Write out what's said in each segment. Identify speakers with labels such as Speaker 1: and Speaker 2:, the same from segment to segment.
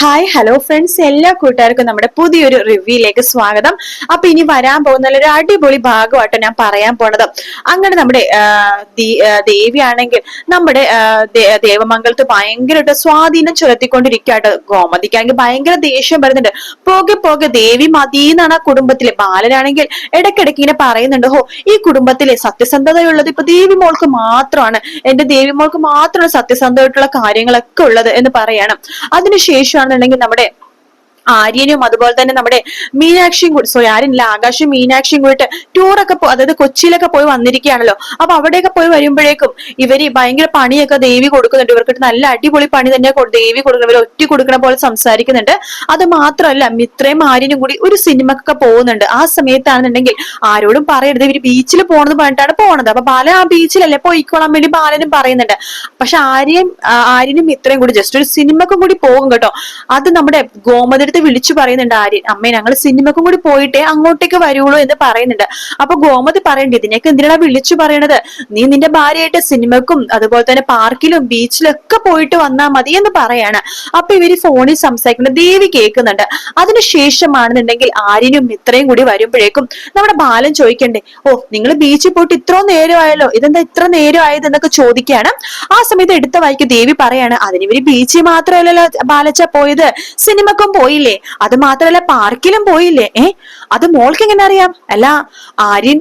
Speaker 1: Hi hello friends എല്ലാ കൂട്ടുകാർക്കും നമ്മുടെ പുതിയൊരു റിവ്യൂയിലേക്ക് സ്വാഗതം. അപ്പൊ ഇനി വരാൻ പോകുന്ന ഒരു അടിപൊളി ഭാഗമായിട്ട് ഞാൻ പറയാൻ പോണത്. അങ്ങനെ നമ്മുടെ ദേവിയാണെങ്കിൽ നമ്മുടെ ദേവമംഗലത്ത് ഭയങ്കരമായിട്ട് സ്വാധീനം ചെലുത്തിക്കൊണ്ടിരിക്കുകയായിട്ട് ഗോമതിക്കാണെങ്കിൽ ഭയങ്കര ദേഷ്യം വരുന്നുണ്ട്. പോകെ പോകെ ദേവി മതി എന്നാണ് ആ കുടുംബത്തിലെ ബാലനാണെങ്കിൽ ഇടയ്ക്കിടയ്ക്ക് ഇങ്ങനെ പറയുന്നുണ്ട്. ഹോ ഈ കുടുംബത്തിലെ സത്യസന്ധതയുള്ളത് ഇപ്പൊ ദേവി മോൾക്ക് മാത്രമാണ്. എന്റെ ദേവി മോൾക്ക് മാത്രമാണ് സത്യസന്ധമായിട്ടുള്ള കാര്യങ്ങളൊക്കെ ഉള്ളത് എന്ന് പറയണം. അതിനുശേഷമാണെന്നുണ്ടെങ്കിൽ നമ്മുടെ ആര്യനും അതുപോലെ തന്നെ നമ്മുടെ മീനാക്ഷിയും കൂടി സോറി ആര്യനില്ല ആകാശും മീനാക്ഷിയും കൂടിയിട്ട് ടൂറൊക്കെ അതായത് കൊച്ചിയിലൊക്കെ പോയി വന്നിരിക്കുകയാണല്ലോ. അപ്പൊ അവിടെയൊക്കെ പോയി വരുമ്പോഴേക്കും ഇവർ ഭയങ്കര പണിയൊക്കെ ദേവി കൊടുക്കുന്നുണ്ട്. ഇവർക്ക് നല്ല അടിപൊളി പണി തന്നെ ദേവി കൊടുക്കണം ഇവർ ഒറ്റ കൊടുക്കണ പോലെ സംസാരിക്കുന്നുണ്ട്. അത് മാത്രമല്ല മിത്രയും ആര്യനും കൂടി ഒരു സിനിമക്കൊക്കെ പോകുന്നുണ്ട്. ആ സമയത്താണെന്നുണ്ടെങ്കിൽ ആരോടും പറയരുത്. ഇവർ ബീച്ചിൽ പോണെന്ന് പറഞ്ഞിട്ടാണ് പോണത്. അപ്പൊ ബാലൻ ആ ബീച്ചിലല്ലേ പോയിക്കോളാൻ വേണ്ടി ബാലനും പറയുന്നുണ്ട്. പക്ഷെ ആര്യൻ ആര്യനും മിത്രയും കൂടി ജസ്റ്റ് ഒരു സിനിമക്കും കൂടി പോകും കേട്ടോ. അത് നമ്മുടെ ഗോമതിരത്ത് വിളിച്ചു പറയുന്നുണ്ട് ആര്യൻ. അമ്മേ ഞങ്ങൾ സിനിമക്കും കൂടി പോയിട്ടേ അങ്ങോട്ടേക്ക് വരുള്ളൂ എന്ന് പറയുന്നുണ്ട്. അപ്പൊ ഗോമതി പറയണ്ട ഇതിനൊക്കെ എന്തിനാ വിളിച്ചു പറയണത്? നീ നിന്റെ ഭാര്യയായിട്ട് സിനിമക്കും അതുപോലെ തന്നെ പാർക്കിലും ബീച്ചിലും ഒക്കെ പോയിട്ട് വന്നാ മതി എന്ന് പറയാണ്. അപ്പൊ ഇവർ ഫോണിൽ സംസാരിക്കുന്നത് ദേവി കേൾക്കുന്നുണ്ട്. അതിനുശേഷമാണെന്നുണ്ടെങ്കിൽ ആര്യനും ഇത്രയും കൂടി വരുമ്പോഴേക്കും നമ്മുടെ ബാലൻ ചോദിക്കണ്ടേ ഓ നിങ്ങൾ ബീച്ചിൽ പോയിട്ട് ഇത്ര നേരമായല്ലോ ഇതെന്താ ഇത്ര നേരമായത് എന്നൊക്കെ ചോദിക്കുകയാണ്. ആ സമയത്ത് എടുത്ത വായിക്ക് ദേവി പറയാണ് അതിന് ഇവർ ബീച്ചിൽ മാത്രമല്ലല്ലോ ബാലച്ച പോയത് സിനിമക്കും പോയില്ലേ? അത് മാത്രല്ല പാർക്കിലും പോയില്ലേ? ഏ? അത് മോൾക്ക് എങ്ങനെ അറിയാം? അല്ല ആര്യൻ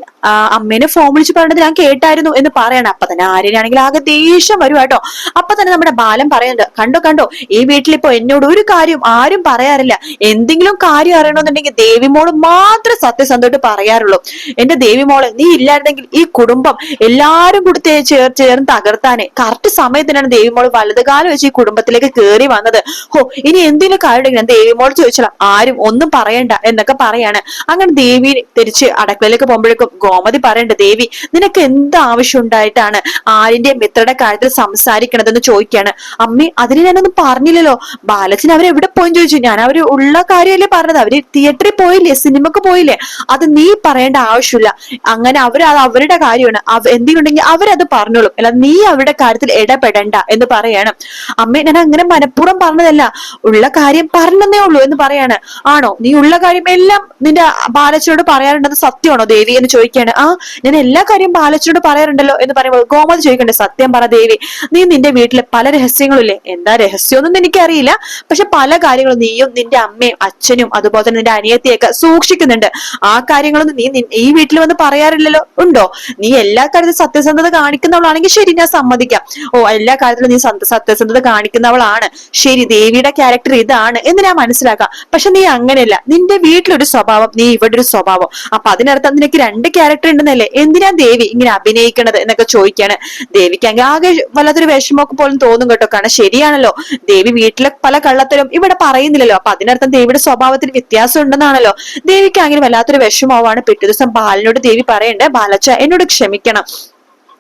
Speaker 1: അമ്മേനെ ഫോൺ വിളിച്ച് പറഞ്ഞത് ഞാൻ കേട്ടായിരുന്നു എന്ന് പറയണം. അപ്പൊ തന്നെ ആര്യനാണെങ്കിൽ ആകെ ദേഷ്യം വരുവാട്ടോ അപ്പൊ തന്നെ നമ്മുടെ ബാലൻ പറയുന്നുണ്ട് കണ്ടോ കണ്ടോ? ഈ വീട്ടിലിപ്പോ എന്നോട് ഒരു കാര്യം ആരും പറയാറില്ല. എന്തെങ്കിലും കാര്യം അറിയണമെന്നുണ്ടെങ്കിൽ ദേവിമോൾ മാത്രം സത്യസന്ധമായിട്ട് പറയാറുള്ളൂ. എന്റെ ദേവിമോളെ നീ ഇല്ലായിരുന്നെങ്കിൽ ഈ കുടുംബം എല്ലാരും കൂടി ചേർ ചേർന്ന് തകർത്താനെ. കറക്റ്റ് സമയത്തിനാണ് ദേവിമോൾ വലതുകാലം വെച്ച് ഈ കുടുംബത്തിലേക്ക് കയറി വന്നത്. ഹോ ഇനി എന്തെങ്കിലും കാര്യം ദേവിമോൾ ചോദിച്ചാൽ ആരും ഒന്നും പറയണ്ട എന്നൊക്കെ പറയാണ്. അങ്ങനെ ദേവി തിരിച്ച് അടക്കളയിലേക്ക് പോകുമ്പോഴേക്കും ഗോമതി പറയണ്ട ദേവി നിനക്ക് എന്ത് ആവശ്യം ഉണ്ടായിട്ടാണ് ആരിന്റെ മിത്രയുടെ കാര്യത്തിൽ സംസാരിക്കണതെന്ന് ചോദിക്കാണ്? അമ്മി അതിന് ഞാനൊന്നും പറഞ്ഞില്ലല്ലോ. ബാലച്ചൻ എവിടെ പോയി ചോദിച്ചു. ഞാൻ അവർ ഉള്ള കാര്യമല്ലേ പറഞ്ഞത്. അവർ തിയേറ്ററിൽ പോയില്ലേ? സിനിമക്ക് പോയില്ലേ? അത് നീ പറയേണ്ട ആവശ്യമില്ല. അങ്ങനെ അവർ അത് അവരുടെ കാര്യമാണ്. അവ- എന്തെങ്കിലും അവരത് പറഞ്ഞോളും. അല്ല നീ അവരുടെ കാര്യത്തിൽ ഇടപെടണ്ട എന്ന് പറയാണ്. അമ്മ ഞാൻ അങ്ങനെ മനഃപൂർവം പറഞ്ഞതല്ല. ഉള്ള കാര്യം പറഞ്ഞതേ ഉള്ളൂ എന്ന് പറയാണ്. ആണോ? നീ ഉള്ള കാര്യം എല്ലാം നിന്റെ ബാലച്ചനോട് പറയാറുണ്ടെന്ന് സത്യമാണോ? ദേവി എന്ന് ചോദിക്കാണ്. ആ ഞാൻ എല്ലാ കാര്യം ബാലച്ചനോട് പറയാറുണ്ടല്ലോ എന്ന് പറയുമ്പോൾ ഗോമതി ചോദിക്കണ്ടേ സത്യം പറ ദേവി. നീ നിന്റെ വീട്ടിലെ പല രഹസ്യങ്ങളില്ലേ? എന്താ രഹസ്യമൊന്നും എനിക്കറിയില്ല. പക്ഷെ പല കാര്യങ്ങളും നീയും നിന്റെ അമ്മയും അച്ഛനും അതുപോലെ തന്നെ നിന്റെ അനിയത്തിയൊക്കെ സൂക്ഷിക്കുന്നുണ്ട്. ആ കാര്യങ്ങളൊന്നും നീ ഈ വീട്ടിൽ വന്ന് പറയാറില്ലല്ലോ? ഉണ്ടോ? നീ എല്ലാ കാര്യത്തിലും സത്യസന്ധത കാണിക്കുന്നവളാണെങ്കിൽ ശരി ഞാൻ സമ്മതിക്കാം. ഓ എല്ലാ കാര്യത്തിലും നീ സത്യസന്ധത കാണിക്കുന്നവളാണ്. ശരി ദേവിയുടെ ക്യാരക്ടർ ഇതാണ് എന്ന് ഞാൻ മനസ്സിലാക്കാം. പക്ഷെ നീ അങ്ങനെയല്ല. നിന്റെ വീട്ടിലൊരു സ്വഭാവം നീ ഇവിടെ ഒരു സ്വഭാവം. അപ്പൊ അതിനർത്ഥം നിനക്ക് രണ്ട് ക്യാരക്ടർ ഉണ്ടെന്നല്ലേ? എന്തിനാ ദേവി ഇങ്ങനെ അഭിനയിക്കണത് എന്നൊക്കെ ചോദിക്കാണ്. ദേവിക്ക് ആകെ വല്ലാത്തൊരു വിഷമമൊക്കെ പോലും തോന്നും കേട്ടോ. കാരണം ശരിയാണല്ലോ ദേവി വീട്ടിലെ പല കള്ളത്തരും ഇവിടെ പറയുന്നില്ലല്ലോ. അപ്പൊ അതിനർത്ഥം ദേവിയുടെ സ്വഭാവത്തിന് വ്യത്യാസം ഉണ്ടെന്നാണല്ലോ. ദേവിക്ക് അങ്ങനെ വല്ലാത്തൊരു വിഷമമാവാണ്. പിറ്റേ ദിവസം ബാലനോട് ദേവി പറയണ്ടേ ബാലച്ച എന്നോട് ക്ഷമിക്കണം.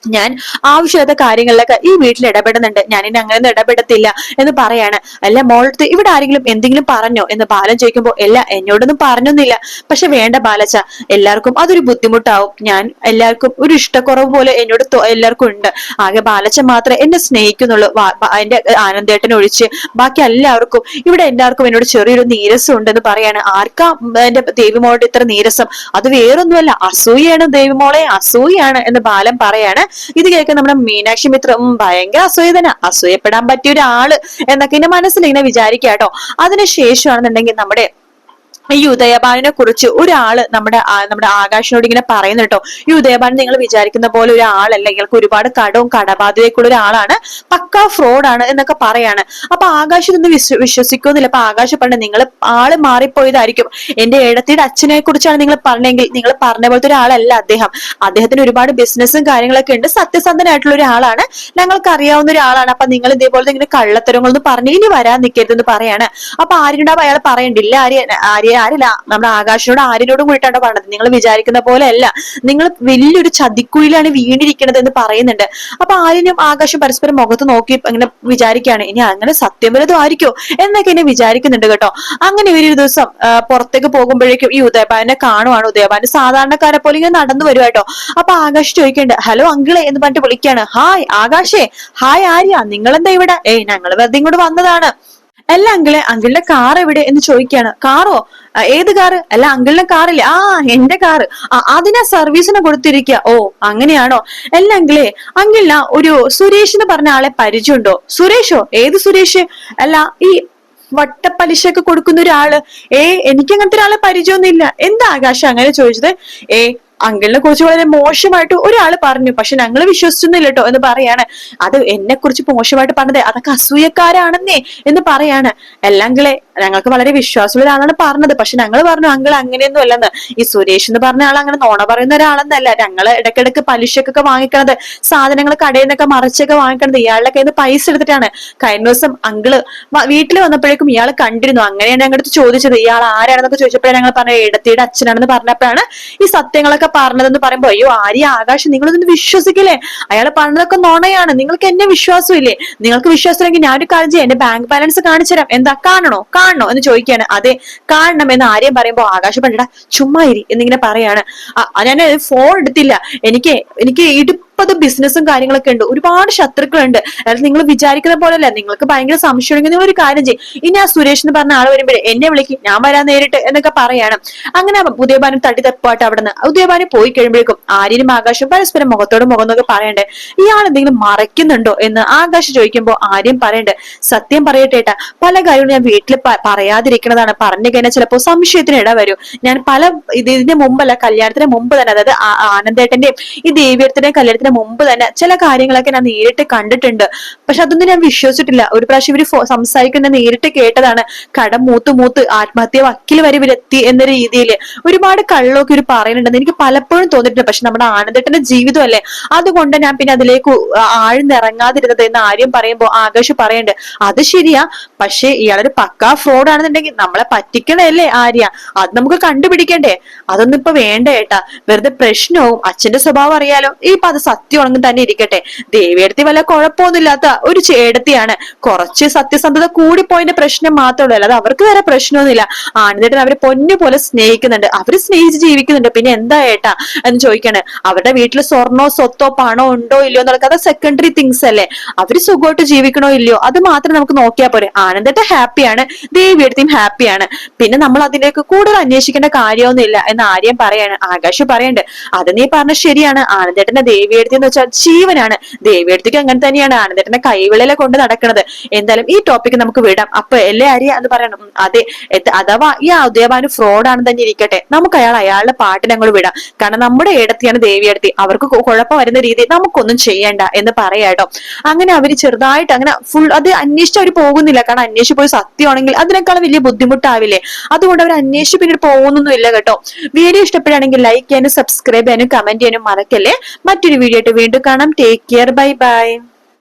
Speaker 1: ഞാൻ ആവശ്യമില്ലാത്ത കാര്യങ്ങളിലൊക്കെ ഈ വീട്ടിൽ ഇടപെടുന്നുണ്ട്. ഞാൻ ഇനി അങ്ങനെ ഇടപെടത്തില്ല എന്ന് പറയാണ്. അല്ല മോളത്ത് ഇവിടെ ആരെങ്കിലും എന്തെങ്കിലും പറഞ്ഞോ എന്ന് ബാലൻ ചോദിക്കുമ്പോൾ എല്ലാ എന്നോടൊന്നും പറഞ്ഞൊന്നുമില്ല. പക്ഷെ വേണ്ട ബാലച്ച എല്ലാവർക്കും അതൊരു ബുദ്ധിമുട്ടാവും. ഞാൻ എല്ലാവർക്കും ഒരു ഇഷ്ടക്കുറവ് പോലെ എന്നോട് എല്ലാവർക്കും ഉണ്ട്. ആകെ ബാലച്ച മാത്രമേ എന്നെ സ്നേഹിക്കുന്നുള്ളൂ. എന്റെ ആനന്ദേട്ടൻ ഒഴിച്ച്. ബാക്കി എല്ലാവർക്കും ഇവിടെ എല്ലാവർക്കും എന്നോട് ചെറിയൊരു നീരസം ഉണ്ടെന്ന് പറയാണ്. ആർക്കാ എന്റെ ദേവിമോളുടെ ഇത്ര നീരസം? അത് വേറൊന്നുമല്ല. അസൂയാണ് ദേവിമോളെ അസൂയാണ് എന്ന് ബാലൻ പറയാണ്. ഇത് കേൾക്കുന്ന നമ്മുടെ മീനാക്ഷി മിത്രം ഭയങ്കര അസൂയതന. അസൂയപ്പെടാൻ പറ്റിയ ഒരാൾ എന്നൊക്കെ എന്റെ മനസ്സിൽ ഇങ്ങനെ വിചാരിക്കാട്ടോ അതിനുശേഷമാണെന്നുണ്ടെങ്കിൽ നമ്മുടെ ഈ ഉദയബാലിനെ കുറിച്ച് ഒരാൾ നമ്മുടെ നമ്മുടെ ആകാശിനോട് ഇങ്ങനെ പറയുന്നു കേട്ടോ. ഈ ഉദയബാലൻ നിങ്ങൾ വിചാരിക്കുന്ന പോലെ ഒരാളല്ല. ഇയാൾക്ക് ഒരുപാട് കടവും കടബാധ്യതയൊക്കെയുള്ള ഒരാളാണ്. പക്ക ഫ്രോഡാണ് എന്നൊക്കെ പറയാണ്. അപ്പൊ ആകാശ് ഇതൊന്നും വിശ്വ വിശ്വസിക്കുന്നില്ല. അപ്പൊ ആകാശ് പറഞ്ഞ നിങ്ങൾ ആൾ മാറിപ്പോയതായിരിക്കും. എന്റെ ഏടത്തിയുടെ അച്ഛനെ കുറിച്ചാണ് നിങ്ങൾ പറഞ്ഞെങ്കിൽ നിങ്ങൾ പറഞ്ഞ പോലത്തെ ഒരാളല്ല അദ്ദേഹം. അദ്ദേഹത്തിന് ഒരുപാട് ബിസിനസ്സും കാര്യങ്ങളൊക്കെ ഉണ്ട്. സത്യസന്ധനായിട്ടുള്ള ഒരാളാണ്. ഞങ്ങൾക്ക് അറിയാവുന്ന ഒരാളാണ്. അപ്പൊ നിങ്ങൾ ഇതേപോലെ ഇങ്ങനെ കള്ളത്തരങ്ങളൊന്നും പറഞ്ഞു ഇനി വരാൻ നിൽക്കരുതെന്ന് പറയാണ്. അപ്പൊ ആര്യനോട് അയാൾ പറയണ്ടില്ല. ആര്യ ആര്യ ആരില്ല. നമ്മുടെ ആകാശിനോട് ആര്യനോടും കൂടിയിട്ടാണ് പറഞ്ഞത്. നിങ്ങൾ വിചാരിക്കുന്ന പോലെ അല്ല നിങ്ങൾ വലിയൊരു ചതിക്കുഴിയിലാണ് വീണിരിക്കുന്നത് എന്ന് പറയുന്നുണ്ട്. അപ്പൊ ആരിനും ആകാശം പരസ്പരം മുഖത്ത് നോക്കി അങ്ങനെ വിചാരിക്കുകയാണ്. ഇനി അങ്ങനെ സത്യം വലുതും ആയിരിക്കോ എന്നൊക്കെ എന്നെ വിചാരിക്കുന്നുണ്ട് കേട്ടോ. അങ്ങനെ ഒരു ദിവസം പുറത്തേക്ക് പോകുമ്പോഴേക്കും ഈ ഉദയബാനെ കാണുവാണ്. ഉദയബാന് സാധാരണക്കാരെ പോലെ ഇങ്ങനെ നടന്നു വരുവാ കേട്ടോ. അപ്പൊ ആകാശ് ചോദിക്കണ്ട് ഹലോ അങ്കിളെ എന്ന് പറഞ്ഞിട്ട് വിളിക്കുകയാണ്. ഹായ് ആകാശേ. ഹായ് ആര്യ. നിങ്ങളെന്താ ഇവിടെ? ഏയ് ഞങ്ങൾ വെറുതെ ഇങ്ങോട്ട് വന്നതാണ്. അല്ല അങ്കിളെ അങ്കിളിന്റെ കാർ എവിടെ എന്ന് ചോദിക്കുകയാണ് കാറോ ഏത് കാറ് അല്ല അങ്കിളിന്റെ കാറില്ല ആ എന്റെ കാറ് അതിനെ അതിനാ സർവീസിന് കൊടുത്തിരിക്കുക ഓ അങ്ങനെയാണോ? അല്ല അങ്കിളെ അങ്കിളിന ഒരു സുരേഷ് എന്ന് പറഞ്ഞ ആളെ പരിചയമുണ്ടോ? സുരേഷോ? ഏത് സുരേഷ്? അല്ല ഈ വട്ടപ്പലിശയൊക്കെ കൊടുക്കുന്ന ഒരാൾ. ഏ എനിക്ക് അങ്ങനത്തെ ഒരാളെ പരിചയമൊന്നുമില്ല. എന്താ ആകാശം അങ്ങനെ ചോദിച്ചത്? ഏ അങ്കിളിനെ കുറിച്ച് വളരെ മോശമായിട്ട് ഒരാൾ പറഞ്ഞു. പക്ഷെ ഞങ്ങൾ വിശ്വസിച്ചൊന്നുമില്ല കേട്ടോ എന്ന് പറയാണ്. അത് എന്നെ കുറിച്ച് മോശമായിട്ട് പറഞ്ഞത് അതൊക്കെ അസൂയക്കാരാണെന്നേ എന്ന് പറയാണ്. അല്ലെങ്കിലെ ഞങ്ങൾക്ക് വളരെ വിശ്വാസമുള്ള പറഞ്ഞത്. പക്ഷെ ഞങ്ങൾ പറഞ്ഞു അങ്കിൾ അങ്ങനെയൊന്നും അല്ലെന്ന്. ഈ സുരേഷ് എന്ന് പറഞ്ഞ ആൾ അങ്ങനെ നോണ പറയുന്ന ഒരാളെന്നല്ല. ഞങ്ങൾ ഇടയ്ക്കിടയ്ക്ക് പലിശക്കൊക്കെ വാങ്ങിക്കണത് സാധനങ്ങൾ കടയിൽ നിന്നൊക്കെ മറിച്ചൊക്കെ വാങ്ങിക്കണത് ഇയാളുടെ കയ്യിൽ നിന്ന് പൈസ എടുത്തിട്ടാണ്. കഴിഞ്ഞ ദിവസം അങ്കിൾ വീട്ടിൽ വന്നപ്പോഴേക്കും ഇയാൾ കണ്ടിരുന്നു. അങ്ങനെയാണ് ഞങ്ങളുടെ ചോദിച്ചത് ഇയാൾ ആരാണെന്നൊക്കെ ചോദിച്ചപ്പോഴാണ് ഞങ്ങൾ പറഞ്ഞത് ഇടത്തിയുടെ അച്ഛനാണെന്ന് പറഞ്ഞപ്പോഴാണ് ഈ സത്യങ്ങളൊക്കെ പറഞ്ഞതെന്ന് പറയുമ്പോ അയ്യോ ആര്യ ആകാശം നിങ്ങളിതൊന്ന് വിശ്വസിക്കില്ലേ? അയാൾ പറഞ്ഞതൊക്കെ നോണയാണ്. നിങ്ങൾക്ക് എന്നെ വിശ്വാസമില്ലേ? നിങ്ങൾക്ക് വിശ്വാസമില്ലെങ്കിൽ ഞാനൊരു കാര്യം ചെയ്യാം. എന്റെ ബാങ്ക് ബാലൻസ് കാണിച്ചു തരാം. എന്താ കാണണോ? കാണണോ? എന്ന് ചോദിക്കുകയാണ്. അതെ കാണണം എന്ന് ആര്യം പറയുമ്പോ ആകാശം പണ്ടടാ ചുമ്മാ ഇരി എന്നിങ്ങനെ പറയാണ്. ഞാൻ ഫോൺ എടുത്തില്ല. എനിക്ക് എനിക്ക് ഇടുപ്പത് ബിസിനസ്സും കാര്യങ്ങളൊക്കെ ഉണ്ട്. ഒരുപാട് ശത്രുക്കളുണ്ട്. അതായത് നിങ്ങൾ വിചാരിക്കുന്ന പോലെയല്ല നിങ്ങൾക്ക് ഭയങ്കര സംശയമുണ്ടെങ്കിൽ നിങ്ങൾ ഒരു കാര്യം ചെയ്യും. ഇനി ആ സുരേഷ് എന്ന് പറഞ്ഞ ആൾ വരുമ്പോൾ എന്നെ വിളിക്കും. ഞാൻ വരാൻ നേരിട്ട് എന്നൊക്കെ പറയാണ്. അങ്ങനെ ഉദയഭാനു തട്ടി തപ്പാട്ട് അവിടെ നിന്ന് ഉദയഭാനു പോയി കഴിയുമ്പോഴേക്കും ആര്യനും ആകാശം പരസ്പരം മുഖത്തോട് മുഖം നോക്കി പറയണ്ടേ ഇയാൾ എന്തെങ്കിലും മറയ്ക്കുന്നുണ്ടോ? എന്ന് ആകാശം ചോദിക്കുമ്പോൾ ആര്യം പറയണ്ടേ സത്യം പറയട്ടേട്ടാ പല കാര്യങ്ങളും ഞാൻ വീട്ടിൽ പറയാതിരിക്കുന്നതാണ്. പറഞ്ഞു കഴിഞ്ഞാൽ ചിലപ്പോൾ സംശയത്തിന് ഇട വരും. ഞാൻ പല ഇതിന്റെ മുമ്പല്ല കല്യാണത്തിന് മുമ്പ് തന്നെ അതായത് ആനന്ദേട്ടന്റെയും ഈ ദേവിയത്തിന്റെയും കല്യാണത്തിന് മുമ്പ് തന്നെ ചില കാര്യങ്ങളൊക്കെ ഞാൻ നേരിട്ട് കണ്ടിട്ടുണ്ട്. പക്ഷെ അതൊന്നും ഞാൻ വിശ്വസിച്ചിട്ടില്ല. ഒരു പ്രാവശ്യം ഇവർ സംസാരിക്കുന്ന നേരിട്ട് കേട്ടതാണ്. കടം മൂത്ത് മൂത്ത് ആത്മഹത്യ വക്കിൽ വരെ ഇവരെത്തി എന്ന രീതിയിൽ ഒരുപാട് കള്ളൊക്കെ ഇവർ പറയുന്നുണ്ടെന്ന് എനിക്ക് പലപ്പോഴും തോന്നിയിട്ടുണ്ട്. പക്ഷെ നമ്മുടെ ആനന്ദേട്ടന്റെ ജീവിതമല്ലേ? അതുകൊണ്ട് ഞാൻ പിന്നെ അതിലേക്ക് ആഴ്ന്നിറങ്ങാതിരുന്നത് എന്ന് ആര്യം പറയുമ്പോൾ ആകാശ് പറയണ്ട് അത് ശരിയാ. പക്ഷെ ഇയാളൊരു പക്കാ ഫ്രോഡ് ആണെന്നുണ്ടെങ്കിൽ നമ്മളെ പറ്റിക്കണല്ലേ ആര്യ? അത് നമുക്ക് കണ്ടുപിടിക്കണ്ടേ? അതൊന്നും ഇപ്പൊ വേണ്ട ഏട്ടാ. വെറുതെ പ്രശ്നവും അച്ഛന്റെ സ്വഭാവം അറിയാലോ. ഈ അത് സത്യമാണെങ്കിൽ തന്നെ ഇരിക്കട്ടെ. ദേവിയടുത്തി വല്ല കുഴപ്പമൊന്നുമില്ലാത്ത ഒരു ചേടത്തിയാണ് കുറച്ച് സത്യസന്ധത കൂടി കൂടിപ്പോയതിന്റെ പ്രശ്നം മാത്രമേ അത് അവർക്ക് വേറെ പ്രശ്നമൊന്നുമില്ല. ആനന്ദേട്ടൻ അവരെ പൊന്നു പോലെ സ്നേഹിക്കുന്നുണ്ട്. അവർ സ്നേഹിച്ച് ജീവിക്കുന്നുണ്ട്. പിന്നെ എന്താ ഏട്ടാ എന്ന് ചോദിക്കാണ്. അവരുടെ വീട്ടിൽ സ്വർണോ സ്വത്തോ പണോ ഉണ്ടോ ഇല്ലയോ എന്നുള്ളത് അത് സെക്കൻഡറി തിങ്സ് അല്ലേ? അവർ സുഖമായിട്ട് ജീവിക്കണോ ഇല്ലയോ? അത് മാത്രം നമുക്ക് നോക്കിയാൽ പോരെ. ആനന്ദേട്ട ഹാപ്പിയാണ്. ദേവിയെടുത്തിയും ഹാപ്പിയാണ്. പിന്നെ നമ്മൾ അതിലേക്ക് കൂടുതൽ അന്വേഷിക്കേണ്ട കാര്യമൊന്നുമില്ല എന്ന് ആര്യം പറയാണ്. ആകാശ് പറയണ്ട്. അത് നീ പറഞ്ഞ ശരിയാണ്. ആനന്ദേട്ടന്റെ ദേവിയെടുത്തി എന്ന് വെച്ചാൽ ജീവനാണ്. ദേവിയെടുത്തേക്ക് അങ്ങനെ തന്നെയാണ് ആനന്ദേട്ടന്റെ കൈവിളയിലെ കൊണ്ട് നടക്കുന്നത്. എന്തായാലും ഈ ടോപ്പിക് നമുക്ക് വിടാം. അപ്പൊ എല്ലേ അരി എന്ന് പറയണം. അതെ അഥവാ ഈ ഉദയഭാനു ഫ്രോഡ് ആണെന്ന് തന്നെ ഇരിക്കട്ടെ. നമുക്ക് അയാൾ അയാളുടെ പാട്ടിനെ അങ്ങോട്ട് വിടാം. കാരണം നമ്മുടെ ഇടത്തിയാണ് ദേവിയെടുത്തി അവർക്ക് കുഴപ്പം വരുന്ന രീതി നമുക്കൊന്നും ചെയ്യണ്ട എന്ന് പറയാട്ടോ അങ്ങനെ അവർ ചെറുതായിട്ട് അങ്ങനെ ഫുൾ അത് അന്വേഷിച്ച് അവർ പോകുന്നില്ല. കാരണം അന്വേഷിച്ച് പോയി സത്യമാണെങ്കിൽ അതിനേക്കാൾ വലിയ ബുദ്ധിമുട്ടാവില്ലേ? അതുകൊണ്ട് അവർ അന്വേഷിച്ച് പിന്നീട് പോകുന്നൊന്നും ഇല്ല കേട്ടോ. വീഡിയോ ഇഷ്ടപ്പെടുകയാണെങ്കിൽ ലൈക്ക് ചെയ്യാനും സബ്സ്ക്രൈബ് ചെയ്യാനും കമന്റ് ചെയ്യാനും മറക്കല്ലേ. മറ്റൊരു വീഡിയോ വീണ്ടും കാണാം. Take care bye bye